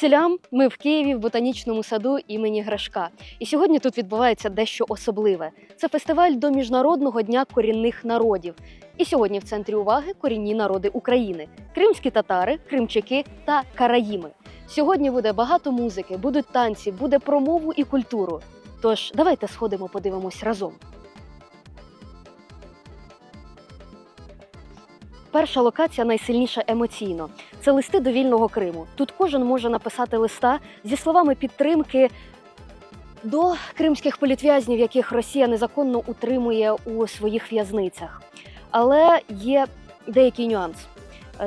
Звідсілям ми в Києві в ботанічному саду імені Грашка. І сьогодні тут відбувається дещо особливе. Це фестиваль до Міжнародного дня корінних народів. І сьогодні в центрі уваги корінні народи України: кримські татари, кримчаки та караїми. Сьогодні буде багато музики, будуть танці, буде про мову і культуру. Тож давайте сходимо, подивимось разом. Перша локація найсильніша емоційно. Це листи до вільного Криму. Тут кожен може написати листа зі словами підтримки до кримських політв'язнів, яких Росія незаконно утримує у своїх в'язницях. Але є деякий нюанс.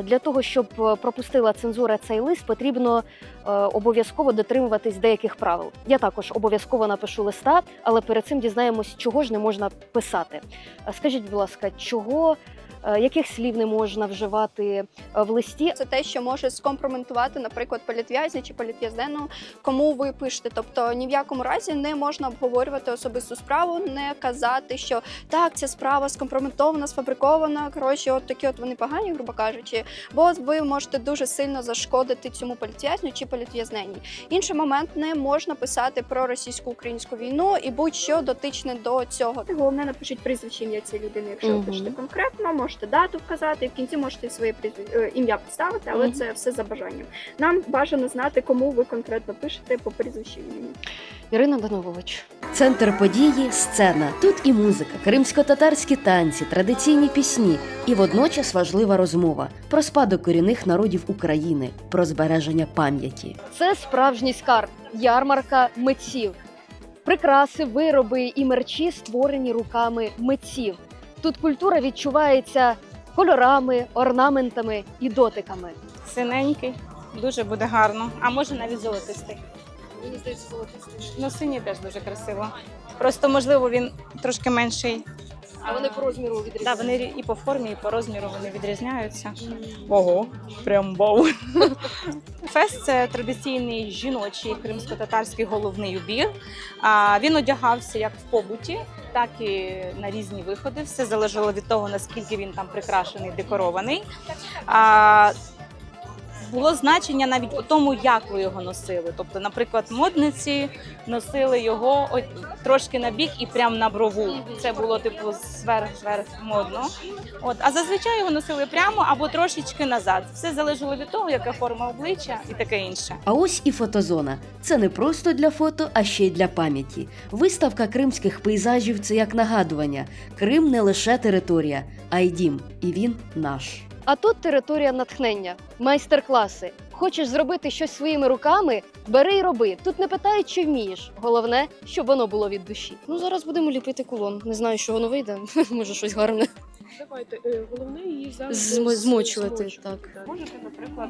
Для того, щоб е, пропустила цензура цей лист, потрібно е, обов'язково дотримуватись деяких правил. Я також обов'язково напишу листа, але перед цим дізнаємось, чого ж не можна писати. Е, Скажіть, будь ласка, чого, яких слів не можна вживати е, в листі? Це те, що може скомпрометувати, наприклад, політв'язня чи політв'язнену, кому ви пишете. Тобто ні в якому разі не можна обговорювати особисту справу, не казати, що так, ця справа скомпрометована, сфабрикована. Коротше, от такі от вони погані, грубо кажучи. Бо ви можете дуже сильно зашкодити цьому політв'язню чи політв'язненій. Інший момент не можна писати про російсько-українську війну і будь-що дотичне до цього. Головне, напишіть прізвище ім'я цієї людини, якщо ви пишете конкретно, можете дату вказати, в кінці можете своє е, ім'я підставити, але Мгм. це все за бажанням. Нам бажано знати, кому ви конкретно пишете по прізвищу імені. Ірина Данович. Центр події сцена. Тут і музика, кримсько-татарські танці, традиційні пісні, і водночас важлива розмова про спадок корінних народів України, про збереження пам'яті. Це справжній скарб, ярмарка митців. Прикраси, вироби і мерчі створені руками митців. Тут культура відчувається кольорами, орнаментами і дотиками. Синенький, дуже буде гарно. А може навіть золотистий. Мені здається, золотистий. Ну, синій теж дуже красиво. Просто, можливо, він трошки менший. А вони по розміру Так, відрізняються. вони і по формі, і по розміру вони відрізняються. Ого, прям вау. Фест це традиційний жіночий кримсько-татарський головний убір. А, Він одягався як в побуті, так і на різні виходи. Все залежало від того, наскільки він там прикрашений, декорований. Було значення навіть у тому, як ви його носили. Тобто, наприклад, модниці носили його о- трошки на бік і прямо на брову. Це було типу зверх-зверх модно. От, а зазвичай його носили прямо або трошечки назад. Все залежало від того, яка форма обличчя і таке інше. А ось і фотозона. Це не просто для фото, а ще й для пам'яті. Виставка кримських пейзажів це як нагадування. Крим не лише територія, а й дім, і він наш. А тут територія натхнення, майстер-класи. Хочеш зробити щось своїми руками? Бери й роби. Тут не питають, чи вмієш. Головне, щоб воно було від душі. Ну зараз будемо ліпити кулон. Не знаю, що воно вийде. Може, щось гарне. Давайте е, головне її зараз Зм- змочувати, так. Можете, наприклад,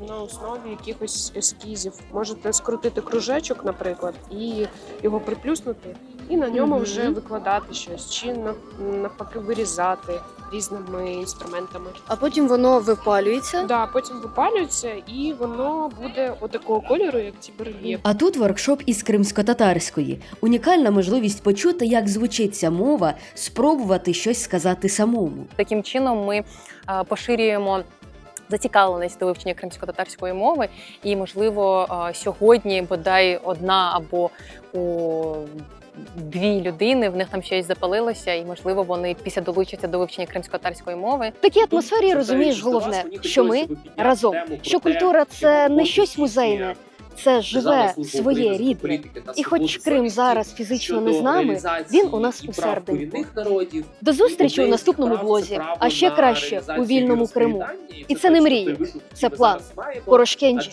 е, на основі якихось ескізів, можете скрутити кружечок, наприклад, і його приплюснути, і на ньому Мгм. вже викладати щось, чи на- навпаки вирізати різними інструментами. А потім воно випалюється. Да, потім випалюється, і воно буде отакого кольору, як ці барельєфи. А тут воркшоп із кримсько-татарської. Унікальна можливість почути, як звучить ця мова, спробувати щось сказати самому. Таким чином ми поширюємо. Зацікавленість до вивчення кримсько-татарської мови, і можливо е, сьогодні бодай одна або у дві людини в них там щось запалилося, і можливо вони після долучаться до вивчення кримсько-татарської мови. В такій атмосфері розумієш головне, що ми разом. Що культура це не щось музейне, це живе, своє, рідне. І хоч Крим зараз фізично не з нами, він у нас у серденьку. До зустрічі у наступному блозі, а ще краще у вільному Криму. І це не мрії, це план. Порошкенджі.